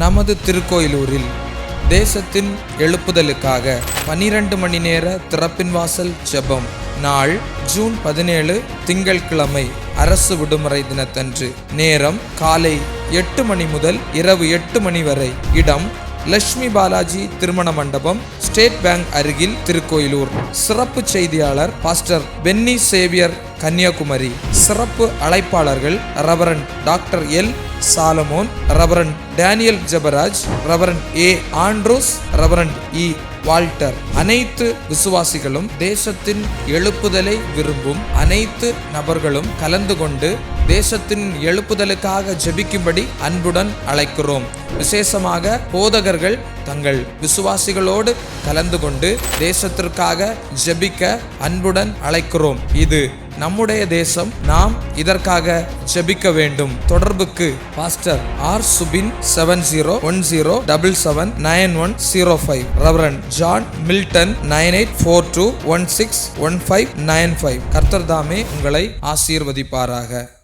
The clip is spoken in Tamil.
நமது திருக்கோயிலூரில் தேசத்தின் எழுப்புதலுக்காக பனிரெண்டு மணி நேர திறப்பின் வாசல் ஜெபம். நாள் ஜூன் பதினேழு திங்கட்கிழமை அரசு விடுமுறை தினத்தன்று. நேரம் காலை எட்டு மணி முதல் இரவு எட்டு மணி வரை. இடம் லட்சுமி பாலாஜி திருமண மண்டபம் ஸ்டேட் பேங்க் அருகில் திருக்கோயிலூர். சிறப்பு செய்தியாளர் பாஸ்டர் பென்னி சேவியர் கன்னியாகுமரி. சிறப்பு அழைப்பாளர்கள் reverend doctor L. Solomon reverend Daniel Jebaraj reverend A. Andrews reverend E. Walter. அனைத்து விசுவாசிகளும் தேசத்தின் எழுப்புதலை விரும்பும் அனைத்து நபர்களும் கலந்து கொண்டு தேசத்தின் எழுப்புதலுக்காக ஜெபிக்கும்படி அன்புடன் அழைக்கிறோம். விசேஷமாக போதகர்கள் தங்கள் விசுவாசிகளோடு கலந்து கொண்டு தேசத்திற்காக ஜெபிக்க அன்புடன் அழைக்கிறோம். இது நம்முடைய தேசம் நாம் இதற்காக ஜெபிக்க வேண்டும். தொடர்புக்கு pastor R. Subin seven zero one zero double seven nine one zero five. Reverend John Milton nine eight four two one six one five nine five. கர்த்தர்தாமே உங்களை ஆசீர்வதிப்பாராக.